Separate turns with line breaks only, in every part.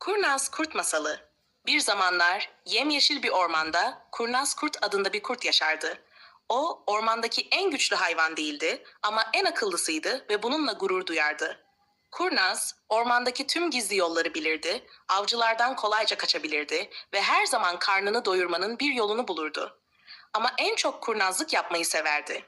Kurnaz Kurt Masalı Bir zamanlar yemyeşil bir ormanda Kurnaz Kurt adında bir kurt yaşardı. O ormandaki en güçlü hayvan değildi ama en akıllısıydı ve bununla gurur duyardı. Kurnaz ormandaki tüm gizli yolları bilirdi, avcılardan kolayca kaçabilirdi ve her zaman karnını doyurmanın bir yolunu bulurdu. Ama en çok kurnazlık yapmayı severdi.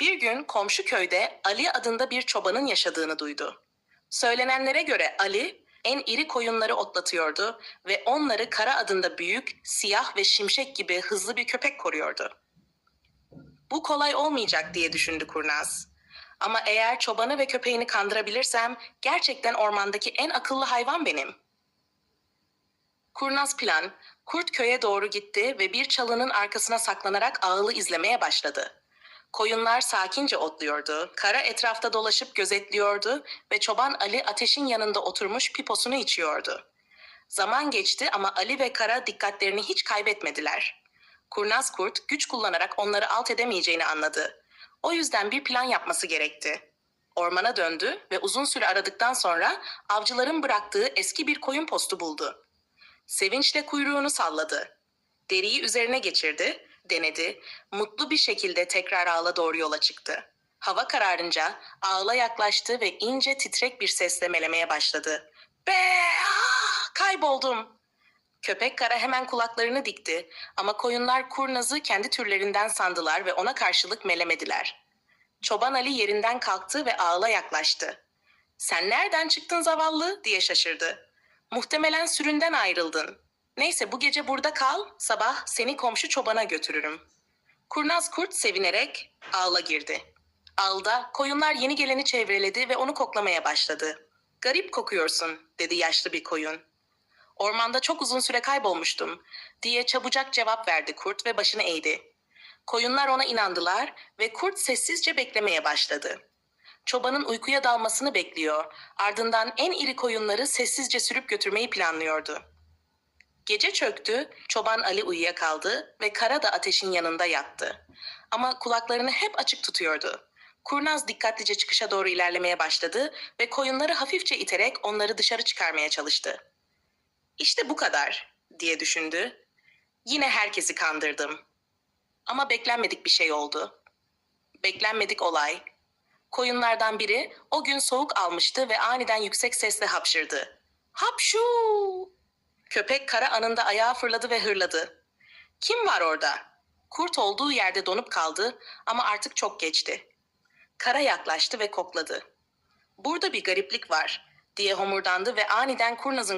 Bir gün komşu köyde Ali adında bir çobanın yaşadığını duydu. Söylenenlere göre Ali en iri koyunları otlatıyordu ve onları Kara adında büyük, siyah ve şimşek gibi hızlı bir köpek koruyordu. Bu kolay olmayacak diye düşündü kurnaz. Ama eğer çobanı ve köpeğini kandırabilirsem gerçekten ormandaki en akıllı hayvan benim. Kurnaz plan, kurt köye doğru gitti ve bir çalının arkasına saklanarak ağılı izlemeye başladı. Koyunlar sakince otluyordu, kara etrafta dolaşıp gözetliyordu ve çoban Ali ateşin yanında oturmuş piposunu içiyordu. Zaman geçti ama Ali ve Kara dikkatlerini hiç kaybetmediler. Kurnaz kurt güç kullanarak onları alt edemeyeceğini anladı. O yüzden bir plan yapması gerekti. Ormana döndü ve uzun süre aradıktan sonra avcıların bıraktığı eski bir koyun postu buldu. Sevinçle kuyruğunu salladı. Deriyi üzerine geçirdi, denedi. Mutlu bir şekilde tekrar ağla doğru yola çıktı. Hava kararınca ağla yaklaştı ve ince titrek bir sesle melemeye başladı. Be! Ah! Kayboldum. Köpek kara hemen kulaklarını dikti ama koyunlar kurnazı kendi türlerinden sandılar ve ona karşılık melemediler. Çoban Ali yerinden kalktı ve ağla yaklaştı. Sen nereden çıktın zavallı diye şaşırdı. Muhtemelen süründen ayrıldın. Neyse bu gece burada kal, sabah seni komşu çobana götürürüm. Kurnaz kurt sevinerek ağla girdi. Ağda koyunlar yeni geleni çevreledi ve onu koklamaya başladı. Garip kokuyorsun dedi yaşlı bir koyun. Ormanda çok uzun süre kaybolmuştum diye çabucak cevap verdi kurt ve başını eğdi. Koyunlar ona inandılar ve kurt sessizce beklemeye başladı. Çobanın uykuya dalmasını bekliyor, ardından en iri koyunları sessizce sürüp götürmeyi planlıyordu. Gece çöktü, çoban Ali uyuyakaldı ve kara da ateşin yanında yattı. Ama kulaklarını hep açık tutuyordu. Kurnaz dikkatlice çıkışa doğru ilerlemeye başladı ve koyunları hafifçe iterek onları dışarı çıkarmaya çalıştı. İşte bu kadar diye düşündü. Yine herkesi kandırdım. Ama beklenmedik bir şey oldu. Beklenmedik olay. Koyunlardan biri o gün soğuk almıştı ve aniden yüksek sesle hapşırdı. Hapşu! Köpek kara anında ayağa fırladı ve hırladı. Kim var orada? Kurt olduğu yerde donup kaldı ama artık çok geçti. Kara yaklaştı ve kokladı. Burada bir gariplik var diye homurdandı ve aniden kurnazın